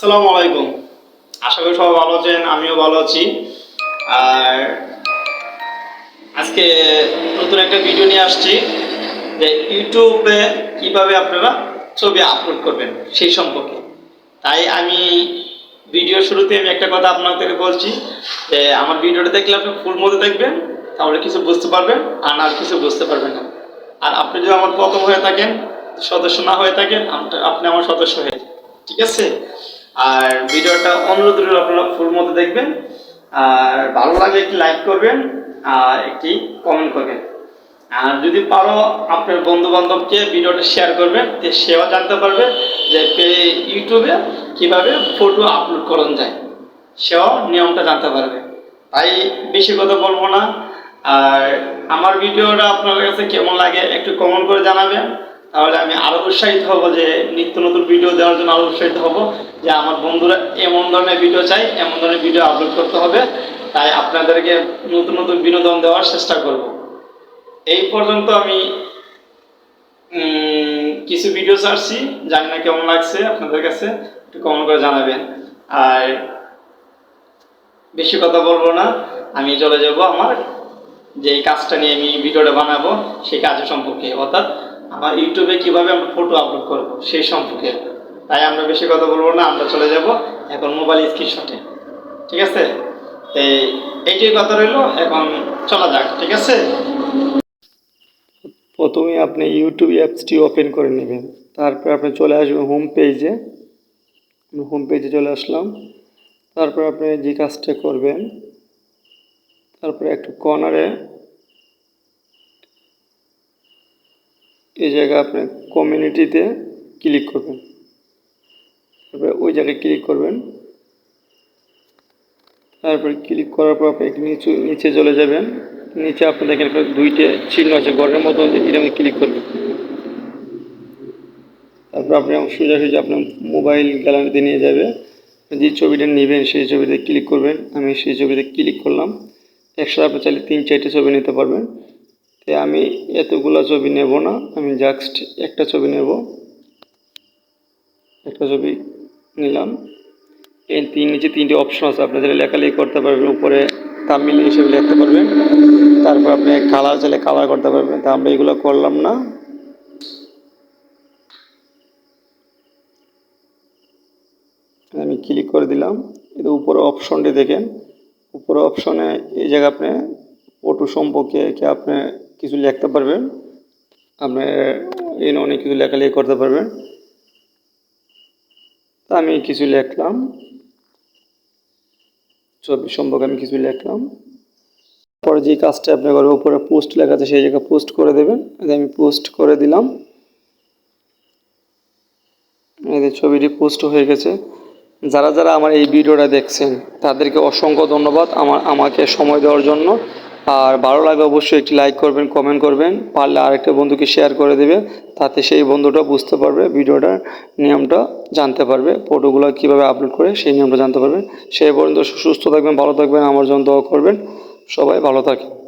আসসালামু আলাইকুম। আশা করি সবাই ভালো আছেন, আমিও ভালো আছি। আর আজকে নতুন একটা ভিডিও নিয়ে আসছি, যে ইউটিউবে কীভাবে আপনারা ছবি আপলোড করবেন সেই সম্পর্কে। তাই আমি ভিডিও শুরুতে আমি একটা কথা আপনাদের বলছি, যে আমার ভিডিওটা দেখলে আপনি ফুল মতো দেখবেন, তাহলে কিছু বুঝতে পারবেন, আর না কিছু বুঝতে পারবেন না। আর আপনি যদি আমার প্রথম হয়ে থাকেন, সদস্য না হয়ে থাকেন, আপনি আমার সদস্য হয়ে ঠিক আছে? আর ভিডিওটা অনুরোধ রইল আপনারা ফুল মতো দেখবেন। আর ভালো লাগলে একটি লাইক করবেন আর একটি কমেন্ট করবেন। আর যদি পারো আপনার বন্ধু বান্ধবকে ভিডিওটা শেয়ার করবেন সেও জানতে পারবে যে ইউটিউবে কীভাবে ফটো আপলোড করানো যায়। সেও নিয়মটা জানতে পারবে। তাই বেশি কথা বলব না। আর আমার ভিডিওটা আপনার কাছে কেমন লাগে একটু কমেন্ট করে জানাবেন। তাহলে আমি আরও উৎসাহিত হব যে নিত্য নতুন ভিডিও দেওয়ার জন্য আরও উৎসাহিত হব যে আমার বন্ধুরা এমন ধরনের ভিডিও চাই এমন ধরনের ভিডিও আপলোড করতে হবে। তাই আপনাদেরকে নতুন নতুন বিনোদন দেওয়ার চেষ্টা করব। এই পর্যন্ত আমি কিছু ভিডিও ছাড়ছি। জানি না কেমন লাগছে আপনাদের কাছে, একটু কমেন্ট করে জানাবেন। আর বেশি কথা বলব না, আমি চলে যাব আমার যে কাজটা নিয়ে আমি ভিডিওটা বানাবো, সেই কাজের সম্পর্কে। অর্থাৎ আমার ইউটিউবে কীভাবে আমরা ফটো আপলোড করব, সেই সম্পর্কে তাই আমরা বেশি কথা বলব না, আমরা চলে যাব এখন মোবাইল স্ক্রিনশটে ঠিক আছে? এই এইটাই কথা রইল, এখন চলা যাক, ঠিক আছে? প্রথমে আপনি ইউটিউব অ্যাপসটি ওপেন করে নেবেন, তারপর আপনি চলে আসবেন হোম পেজে হোম পেজে চলে আসলাম, তারপর আপনি যে কাজটা করবেন, তারপরে একটু কর্নারে এই জায়গায় আপনি কমিউনিটিতে ক্লিক করবেন। তারপরে ওই জায়গায় ক্লিক করবেন। তারপরে ক্লিক করার পর আপনি নিচু, নিচে চলে যাবেন। নিচে আপনি দেখেন দুইটা চিহ্ন আছে গড়ের মতো এটা আমি ক্লিক করবেন। তারপর আপনি সোজা সোজা আপনার মোবাইল গ্যালারিতে নিয়ে যাবে। যে ছবিটা নেবেন সেই ছবিতে ক্লিক করবেন। আমি সেই ছবিতে ক্লিক করলাম। একসাথে আপনি চাইলে তিন, চারটে ছবি নিতে পারবেন। তো আমি এতগুলো ছবি নেব না, আমি জাস্ট একটা ছবি নেব। একটা ছবি নিলাম। এই তিন নিচে তিনটে অপশন আছে, আপনি লেখালেখি করতে পারবেন, উপরে তামিল হিসেবে লিখতে পারবেন। তারপর আপনি কালার চাইলে কালার করতে পারবেন, তা আমরা এগুলো করলাম না। আমি ক্লিক করে দিলাম। এর উপরে অপশনটি দেখেন। উপরে অপশনে এই জায়গায় আপনি ফটো সম্পর্কে কি আপনি কিছু লিখতে পারবেন আপনি এই অনেক কিছু লেখালেখি করতে পারবেন তা আমি কিছু লিখলাম। ছবি সম্পর্কে আমি কিছু লিখলাম। পরে যে কাজটা আপনার উপরে পোস্ট লেখা আছে, সেই জায়গায় পোস্ট করে দেবেন। আমি পোস্ট করে দিলাম। যে ছবিটি পোস্ট হয়ে গেছে। যারা যারা আমার এই ভিডিওটা দেখছেন, তাদেরকে অসংখ্য ধন্যবাদ আমার, আমাকে সময় দেওয়ার জন্য। আর ভালো লাগে অবশ্যই একটি লাইক করবেন কমেন্ট করবেন। পারলে আরেকটা বন্ধুকে শেয়ার করে দেবে, তাতে সেই বন্ধুটা বুঝতে পারবে ভিডিওটার নিয়মটা, জানতে পারবে ফটোগুলো কীভাবে আপলোড করে সেই নিয়মটা জানতে পারবে। সেই পর্যন্ত সুস্থ থাকবেন, ভালো থাকবেন, আমার জন্য দোয়া করবেন। সবাই ভালো থাকেন।